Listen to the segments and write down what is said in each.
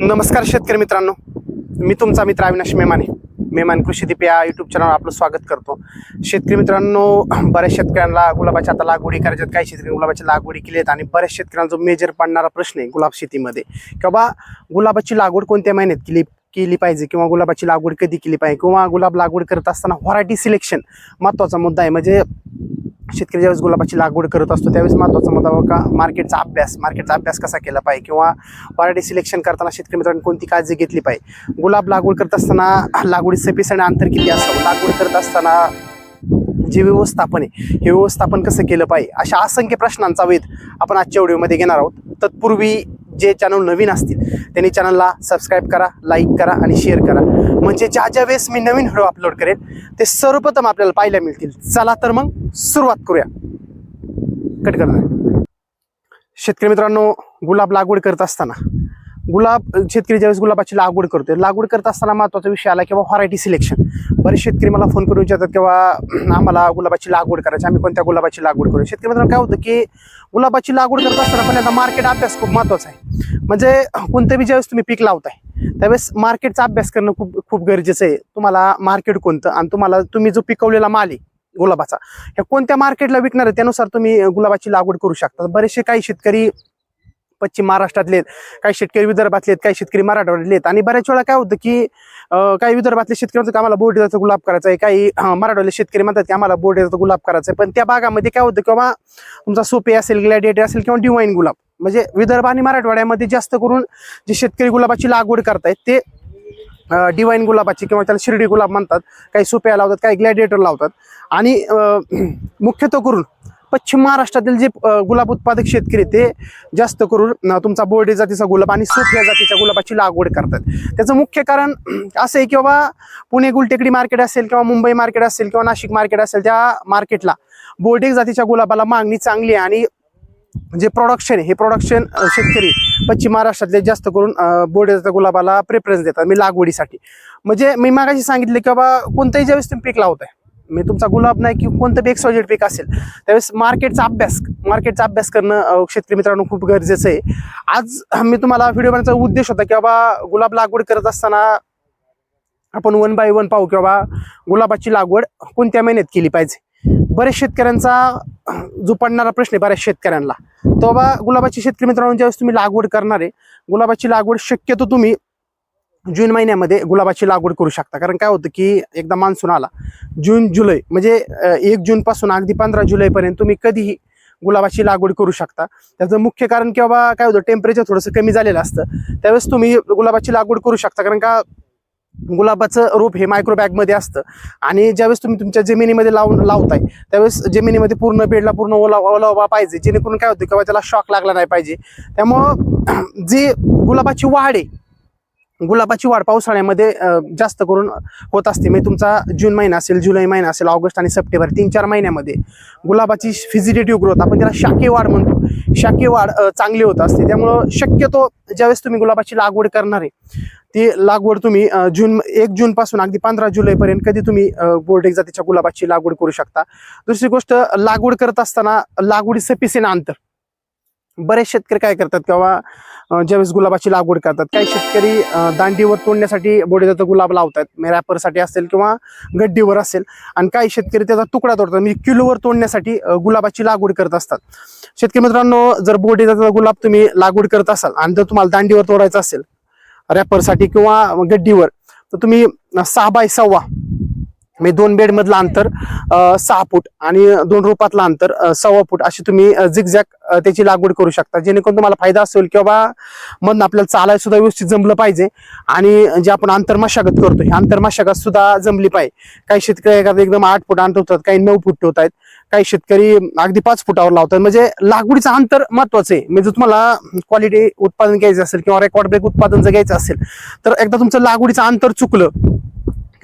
नमस्कार शेतकरी मित्रांनो. मी तुमचा मित्र अविनाश मेमाने. मेमान कृषीदीप या युट्यूब चॅनलवर आपलं स्वागत करतो. शेतकरी मित्रांनो बऱ्याच शेतकऱ्यांना गुलाबाच्या आता लागवडी करायच्यात काही शेतकरी गुलाबाची लागवडी केली आहेत आणि बऱ्याच शेतकऱ्यांचा जो मेजर पडणारा प्रश्न आहे गुलाब शेतीमध्ये. किंवा बाबा गुलाबाची लागवड कोणत्या महिन्यात केली केली पाहिजे किंवा गुलाबाची लागवड कधी केली पाहिजे किंवा गुलाब लागवड करत असताना व्हरायटी सिलेक्शन महत्त्वाचा मुद्दा आहे. म्हणजे शेतकरी ज्यावेळेस गुलाबाची लागवड करत असतो त्यावेळेस महत्त्वाचा मुद्दा का? मार्केटचा अभ्यास मार्केटचा अभ्यास कसा केला पाहिजे? किंवा व्हरायटी सिलेक्शन करताना शेतकरी मित्रांनी कोणती काळजी घेतली पाहिजे? गुलाब लागवड करत असताना लागवडी सपीस आणि अंतर किती असावं? लागवड करत असताना जे व्यवस्थापन आहे हे व्यवस्थापन कसं केलं पाहिजे? अशा असंख्य प्रश्नांचा वेध आपण आजच्या व्हिडिओमध्ये घेणार आहोत. तत्पूर्वी जे चॅनल नवीन असतील त्यांनी चॅनलला सबस्क्राईब करा लाईक करा आणि शेअर करा. म्हणजे ज्या ज्या वेळेस मी नवीन व्हिडिओ अपलोड करेन ते सर्वप्रथम आपल्याला पाहायला मिळतील. चला तर मग सुरुवात करूया. कट करणार. शेतकरी मित्रांनो गुलाब लागवड करत असताना गुलाब शेतकरी ज्यावेळेस गुलाबाची लागवड करतोय लागवड करत असताना महत्त्वाचा विषय आला किंवा व्हरायटी सिलेक्शन बरेच शेतकरी मला फोन करून विचारतात किंवा आम्हाला गुलाबाची लागवड करायची आम्ही कोणत्या गुलाबाची लागवड करू शेतकरी मित्रांनो काय होतं की गुलाबाची लागवड करत असताना पण आता मार्केट अभ्यास खूप महत्त्वाचा आहे. म्हणजे कोणतं बी ज्यावेळेस तुम्ही पीक लावताय त्यावेळेस मार्केटचा अभ्यास करणं खूप खूप गरजेचं आहे. तुम्हाला मार्केट कोणतं आणि तुम्हाला तुम्ही जो पिकवलेला माल आहे गुलाबाचा ह्या कोणत्या मार्केटला विकणार आहे त्यानुसार तुम्ही गुलाबाची लागवड करू शकता. बरेचसे काही शेतकरी पश्चिम महाराष्ट्रातले आहेत, काही शेतकरी विदर्भातले आहेत, काही शेतकरी मराठवाड्यातले आहेत. आणि बऱ्याच वेळा काय होतं की काही विदर्भातले शेतकरी म्हणतात की आम्हाला बोर्डेचा गुलाब करायचा आहे. काही मराठवाडले शेतकरी म्हणतात की आम्हाला बोर्डेचा गुलाब करायचा आहे. पण त्या भागामध्ये काय होतं किंवा तुमचा सोपे असेल ग्लॅडिएटर असेल किंवा डिवाईन गुलाब म्हणजे विदर्भ आणि मराठवाड्यामध्ये जास्त करून जे शेतकरी गुलाबाची लागवड करतायत ते डिवाईन गुलाबाची किंवा त्याला शिर्डी गुलाब म्हणतात. काही सुप्या लावतात काही ग्लॅडिएटर लावतात. आणि मुख्यत्व करून पश्चिम महाराष्ट्रातील जे गुलाब उत्पादक शेतकरी ते जास्त करून तुमचा बोर्डे जातीचा गुलाब आणि सोफिया जातीच्या गुलाबाची लागवड करतात. त्याचं मुख्य कारण असं आहे की बाबा पुणे गुलटेकडी मार्केट असेल किंवा मुंबई मार्केट असेल किंवा नाशिक मार्केट असेल त्या मार्केटला बोर्डेक जातीच्या गुलाबाला मागणी चांगली आहे आणि जे प्रोडक्शन आहे हे प्रोडक्शन शेतकरी पश्चिम महाराष्ट्रातले जास्त करून बोर्डेच्या गुलाबाला प्रेफरन्स देतात मी लागवडीसाठी. म्हणजे मी मागाशी सांगितले की बाबा कोणत्याही ज्यावेळेस तुम्ही पीक लावताय मी तुमचा गुलाब नाही की कोणतं बी एक्सॉजेड पीक असेल. त्यावेळेस मार्केटचा अभ्यास मार्केटचा अभ्यास करणं शेतकरी मित्रांनो खूप गरजेचं आहे. आज मी तुम्हाला व्हिडिओ बनवायचा उद्देश होता की बाबा गुलाब लागवड करत असताना आपण वन बाय वन पाहू की बाबा गुलाबाची लागवड कोणत्या महिन्यात केली पाहिजे. बऱ्याच शेतकऱ्यांचा जो पडणारा प्रश्न आहे बऱ्याच शेतकऱ्यांना तो बाबा गुलाबाची शेतकरी मित्रांनो ज्यावेळेस तुम्ही लागवड करणार आहे गुलाबाची लागवड शक्यतो तुम्ही जून महिन्यामध्ये गुलाबाची लागवड करू शकता. कारण काय होतं की एकदा मान्सून आला जून जुलै म्हणजे एक जूनपासून अगदी पंधरा जुलैपर्यंत तुम्ही कधीही गुलाबाची लागवड करू शकता. त्याचं मुख्य कारण की बाबा काय होतं टेम्परेचर थोडंसं कमी झालेलं असतं. त्यावेळेस तुम्ही गुलाबाची लागवड करू शकता. कारण का गुलाबाचं रोप हे मायक्रोबॅगमध्ये असतं. आणि ज्यावेळेस तुम्ही तुमच्या जमिनीमध्ये लावून लावताय त्यावेळेस जमिनीमध्ये पूर्ण बेडला पूर्ण ओला ओलावा पाहिजे. जेणेकरून काय होतं किंवा त्याला शॉक लागला नाही पाहिजे. त्यामुळं जी गुलाबाची वाढ आहे गुलाबाची वाढ पावसाळ्यामध्ये जास्त करून होत असते. म्हणजे तुमचा जून महिना असेल जुलै महिना असेल ऑगस्ट आणि सप्टेंबर तीन चार महिन्यामध्ये गुलाबाची फिजिटेटिव्ह ग्रोथ आपण त्याला शाके वाढ म्हणतो. शाके वाढ चांगली होत असते. त्यामुळं शक्यतो ज्यावेळेस तुम्ही गुलाबाची लागवड करणार आहे ती लागवड तुम्ही जून एक जूनपासून अगदी पंधरा जुलैपर्यंत कधी तुम्ही बोर्डेक जातीच्या गुलाबाची लागवड करू शकता. दुसरी गोष्ट लागवड करत असताना लागवडी सफिशियंट अंतर. बरेच शेतकरी काय करतात किंवा ज्यावेळेस गुलाबाची लागवड करतात काही शेतकरी दांडीवर तोडण्यासाठी बोडेजाचं गुलाब लावतात. रॅपरसाठी असेल किंवा गड्डीवर असेल. आणि काही शेतकरी त्याचा तुकडा तोडतात. म्हणजे किलोवर तोडण्यासाठी गुलाबाची लागवड करत असतात. शेतकरी मित्रांनो जर बोडेजाचा गुलाब तुम्ही लागवड करत असाल आणि जर तुम्हाला दांडीवर तोडायचं असेल रॅपरसाठी किंवा गड्डीवर तर तुम्ही सहा बाय सव्वा म्हणजे दोन बेड मधलं अंतर सहा फूट आणि दोन रोपातलं अंतर सव्वा फूट अशी तुम्ही झिकझॅक त्याची लागवड करू शकता. जेणेकरून तुम्हाला फायदा असेल किंवा मधनं आपल्याला चालायला सुद्धा व्यवस्थित जमलं पाहिजे आणि जे आपण आंतर मशागत करतो हे आंतर सुद्धा जमली पाहिजे. काही शेतकरी एखादं एकदम आठ फूट अंतर होतात काही नऊ फूट ठेवत आहेत काही शेतकरी अगदी पाच फुटावर लावतात. म्हणजे लागवडीचं अंतर महत्वाचं आहे. म्हणजे जर तुम्हाला क्वालिटी उत्पादन घ्यायचं असेल किंवा रेकॉर्ड ब्रेक उत्पादन जर घ्यायचं असेल तर एकदा तुमचं लागवडीचं अंतर चुकलं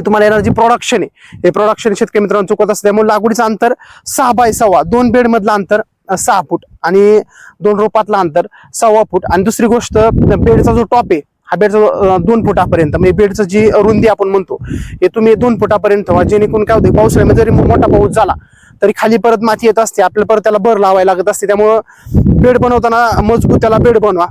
की तुम्हाला येणार जी प्रोडक्शन आहे हे प्रोडक्शन शेतकरी मित्रांनो चुकत असते त्यामुळे लागवडीचं अंतर सहा बाय सव्वा दोन बेडमधलं अंतर सहा फूट आणि दोन रोपातलं अंतर सव्वा फूट. आणि दुसरी गोष्ट बेडचा जो टॉप आहे हा बेडचा जो, दोन फुटापर्यंत म्हणजे बेडचं जी रुंदी आपण म्हणतो हे तुम्ही दोन फुटापर्यंत ठेवा जेणेकरून काय होते पावसाळ्यामध्ये जरी मोठा पाऊस झाला तरी खाली परत माती येत असते आपल्याला परत त्याला भर लावायला लागत असते त्यामुळं बेड बनवताना मजबूत त्याला बेड बनवा.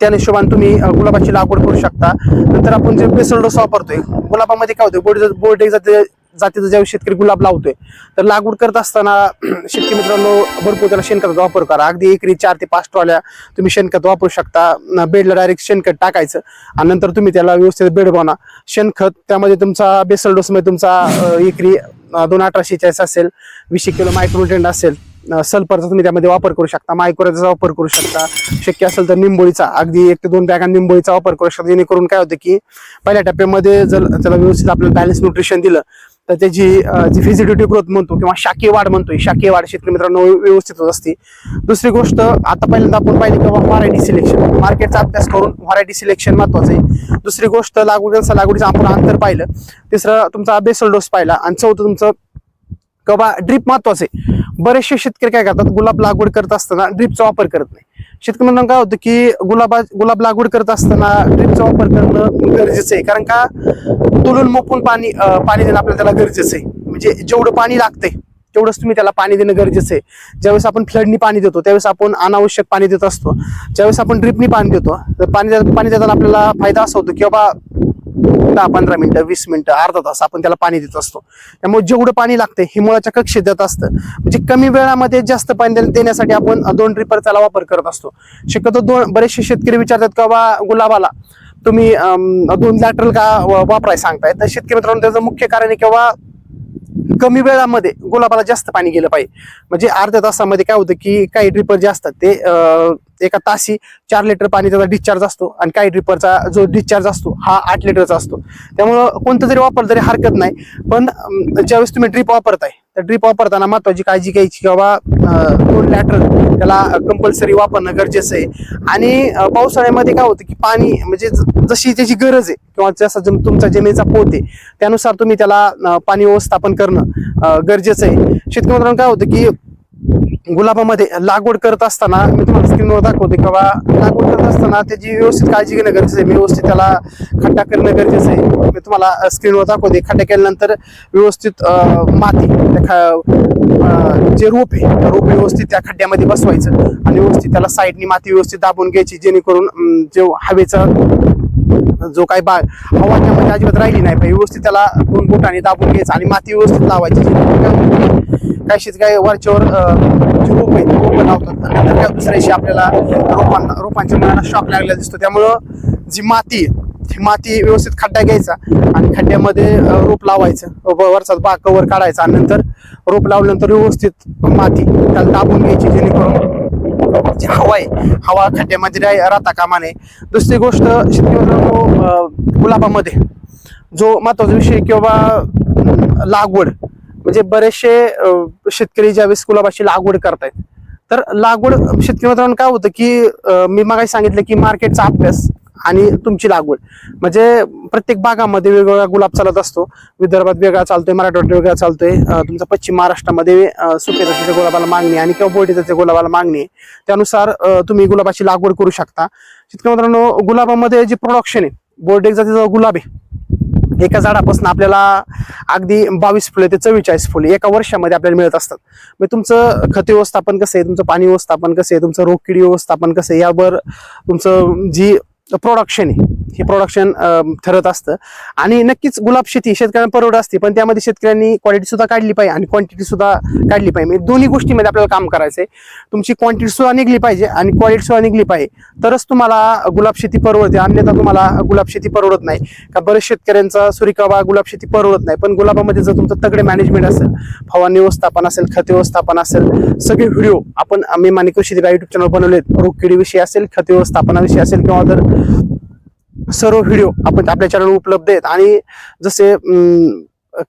त्या हिशोबाने तुम्ही गुलाबाची लागवड करू शकता. नंतर आपण जे बेसल डोस वापरतोय गुलाबामध्ये काय होतं बोर्ड बोर्ड जाते जातीचा ज्यावेळी शेतकरी गुलाब लावतोय तर लागवड करत असताना शेतकरी मित्रांनो भरपूर त्याला शेणखताचा वापर करा. अगदी एकरी चार ते पाच ट्रॉल्या तुम्ही शेणखत वापरू शकता. बेडला डायरेक्ट शेणखत टाकायचं आणि नंतर तुम्ही त्याला व्यवस्थित बेड बनवा. शेणखत त्यामध्ये तुमचा बेसल डोसमध्ये तुमचा एकरी दोन अठराशे चाळीस असेल वीसशे किलो मायक्रोटेंड असेल सल्फरचा तुम्ही त्यामध्ये वापर करू शकता मायक्रोचा वापर करू शकता. शक्य असेल तर निंबोळीचा अगदी एक ते दोन बॅगा निंबोळीचा वापर करू शकता. जेणेकरून काय होतं की पहिल्या टप्प्यामध्ये जर त्याला व्यवस्थित आपल्याला बॅलन्स न्यूट्रिशन दिलं तर त्याची जी फिजिटिव्ह ग्रोथ म्हणतो किंवा शाकीय वाढ म्हणतोय शाकीय वाढ शेतकरी मित्रांनो व्यवस्थित होत असते. दुसरी गोष्ट आता पहिल्यांदा आपण पाहिली किंवा व्हरायटी सिलेक्शन मार्केटचा अभ्यास करून व्हरायटी सिलेक्शन महत्वाचं आहे. दुसरी गोष्ट लागवडीचा लागवडीचं आपण अंतर पाहिलं. तिसरं तुमचा बेसल डोस पाहिला. आणि चौथं तुमचं किंवा ड्रीप महत्वाचं आहे. बरेचसे शेतकरी काय करतात गुलाब लागवड करत असताना ड्रीपचा वापर करत नाही. शेतकरी म्हणून काय होतं की गुलाबा गुलाब लागवड करत असताना ड्रीपचा वापर करणं गरजेचं आहे. कारण का तुलून मोकून पाणी पाणी देणं आपल्याला त्याला गरजेचं आहे. म्हणजे जेवढं पाणी लागतंय तेवढंच तुम्ही त्याला पाणी देणं गरजेचं आहे. ज्यावेळेस आपण फ्लडनी पाणी देतो त्यावेळेस आपण अनावश्यक पाणी देत असतो. ज्यावेळेस आपण ड्रिपनी पाणी देतो तर पाणी पाणी देताना आपल्याला फायदा असा होतो की बाबा दहा पंधरा मिनिटं वीस मिनिटं अर्धा तास आपण त्याला पाणी देत असतो. त्यामुळे जेवढं पाणी लागते हे मुळाच्या कक्षेत देत असतं. म्हणजे कमी वेळामध्ये जास्त पाणी देण्यासाठी आपण दोन ड्रिपरचा वापर करत असतो. शक्यतो दोन बरेचसे शेतकरी विचारतात का बा गुलाबाला तुम्ही दोन लॅटरल का वापराय सांगताय? तर शेतकरी मित्रांनो त्याचं मुख्य कारण आहे किंवा कमी वेळामध्ये गुलाबाला जास्त पाणी गेलं पाहिजे. म्हणजे अर्ध्या तासामध्ये काय होतं की काही ड्रिपर जे असतात ते एका तासी चार लिटर पाणी त्याचा डिस्चार्ज असतो आणि काही ड्रिपरचा जो डिस्चार्ज असतो हा आठ लिटरचा असतो. त्यामुळं कोणतं जरी वापरलं तरी हरकत नाही. पण ज्यावेळेस तुम्ही ड्रिप वापरताय तर ड्रिप वापरताना महत्वाची काळजी घ्यायची किंवा दोन लॅटर त्याला कंपल्सरी वापरणं गरजेचं आहे. आणि पावसाळ्यामध्ये काय होतं की पाणी म्हणजे ज- जशी त्याची गरज आहे किंवा जसा जम- तुमचा जमिनीचा पोत आहे त्यानुसार तुम्ही त्याला पाणी व्यवस्थापन करणं गरजेचं आहे. शेतकरी मित्रांनो काय होतं की गुलाबामध्ये लागवड करत असताना मी तुम्हाला स्क्रीनवर दाखवते किंवा लागवड करत असताना त्याची व्यवस्थित काळजी घेणं गरजेचं आहे. मी व्यवस्थित त्याला खड्डा करणं गरजेचं आहे. मी तुम्हाला स्क्रीनवर दाखवते. खड्डा केल्यानंतर व्यवस्थित माती त्या ख- जे रोप आहे रोप व्यवस्थित त्या खड्ड्यामध्ये बसवायचं आणि व्यवस्थित त्याला साईडनी माती व्यवस्थित दाबून घ्यायची जेणेकरून जे हवेचा जो काही बाग हवा त्यामध्ये अजिबात राहिली नाही पाहिजे व्यवस्थित त्याला दोन बोटाने दाबून घ्यायचं आणि माती व्यवस्थित लावायची काहीशीच काय काही वरच्यावर जी रोप आहे ते लावतात नंतर आपल्याला रोपांना रोपांच्या मुलांना शॉक लागलेला दिसतो. त्यामुळं जी माती आहे, ही माती व्यवस्थित खड्डा घ्यायचा आणि खड्ड्यामध्ये रोप लावायचं. वरचा बाग कवर काढायचा आणि नंतर रोप लावल्यानंतर व्यवस्थित माती त्याला दाबून घ्यायची जेणेकरून जी हवा आहे. हवा खड्ड्यामध्ये राह- राहता कामा नये दुसरी गोष्ट शेतकरी गुलाबामध्ये. जो महत्त्वाचा विषय किंवा लागवड. म्हणजे बरेचसे शेतकरी ज्यावेळेस गुलाबाची लागवड करतायत. तर लागवड शेतकरी मित्रांनो काय होतं की मी मागाशी सांगितलं की मार्केटचा अभ्यास. आणि तुमची लागवड. म्हणजे प्रत्येक भागामध्ये वेगवेगळा गुलाब चालत असतो. विदर्भात वेगळा चालतोय मराठवाड्यात वेगळा चालतोय. तुमचा पश्चिम महाराष्ट्रामध्ये अं, सुके जातीच्या गुलाबाला मागणी आणि किंवा बोटी जातीच्या गुलाबाला मागणी त्यानुसार तुम्ही गुलाबाची लागवड करू शकता. तितकं मित्रांनो गुलाबामध्ये जे प्रोडक्शन आहे बोर्डेक जातीचा गुलाब आहे एका झाडापासून आपल्याला अगदी बावीस फुले ते चव्वेचाळीस फुले एका वर्षामध्ये आपल्याला मिळत असतात. मग तुमचं खत व्यवस्थापन कसं आहे? तुमचं पाणी व्यवस्थापन कसं आहे? तुमचं रोगकिडी व्यवस्थापन कसं आहे? यावर तुमचं जी प्रोडक्शन आहे हे प्रोडक्शन ठरत असतं. आणि नक्कीच गुलाब शेती शेतकऱ्यांना परवड असते पण त्यामध्ये शेतकऱ्यांनी क्वालिटी सुद्धा काढली पाहिजे आणि क्वांटिटी सुद्धा काढली पाहिजे. म्हणजे दोन्ही गोष्टीमध्ये आपल्याला काम करायचंय. तुमची क्वांटिटी सुद्धा निघली पाहिजे आणि क्वालिटी सुद्धा निघली पाहिजे. तरच तुम्हाला गुलाब शेती परवडते. अन्यथा तुम्हाला गुलाब शेती परवडत नाही. का बरेच शेतकऱ्यांचा सुरिकाबा गुलाब शेती परवडत नाही. पण गुलाबामध्ये जर तुमचं तगडे मॅनेजमेंट असेल फवारणी व्यवस्थापन असेल खत व्यवस्थापन असेल सगळे व्हिडिओ आपण मी माने कृषी युट्यूब चॅनल बनवलेत. रोग किडीविषयी असेल खत व्यवस्थापनाविषयी असेल किंवा जर सर्व व्हिडिओ आपण आपल्या चॅनल उपलब्ध आहेत. आणि जसे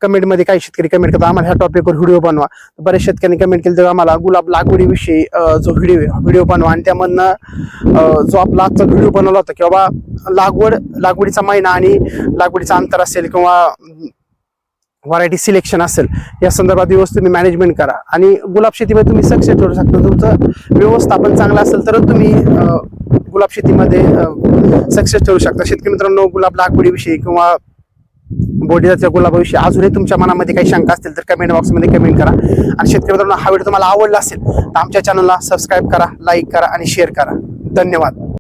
कमेंटमध्ये काही शेतकरी कमेंट करतात आम्हाला ह्या टॉपिकवर व्हिडिओ बनवा. बऱ्याच शेतकऱ्यांनी कमेंट केली तर आम्हाला गुलाब लागवडीविषयी जो व्हिडिओ व्हिडिओ बनवा. आणि त्यामधनं जो आपला आजचा व्हिडिओ बनवला होता की बाबा लागवड लागवडीचा महिना आणि लागवडीचा अंतर असेल किंवा व्हरायटी सिलेक्शन असेल या संदर्भात व्यवस्थित तुम्ही मॅनेजमेंट करा. आणि गुलाब शेतीमध्ये तुम्ही सक्सेस ठरू शकता. तुमचं व्यवस्थापन चांगलं असेल तर तुम्ही गुलाब शेतीमध्ये सक्सेस ठरू शकता शेतकरी मित्रांनो गुलाब लागवडीविषयी किंवा बोडीच्या गुलाबाविषयी अजूनही तुमच्या मनामध्ये काही शंका असतील तर कमेंट बॉक्समध्ये कमेंट करा. आणि शेतकरी मित्रांनो हा व्हिडिओ तुम्हाला आवडला असेल तर आमच्या चॅनलला सबस्क्राईब करा लाईक करा आणि शेअर करा. धन्यवाद.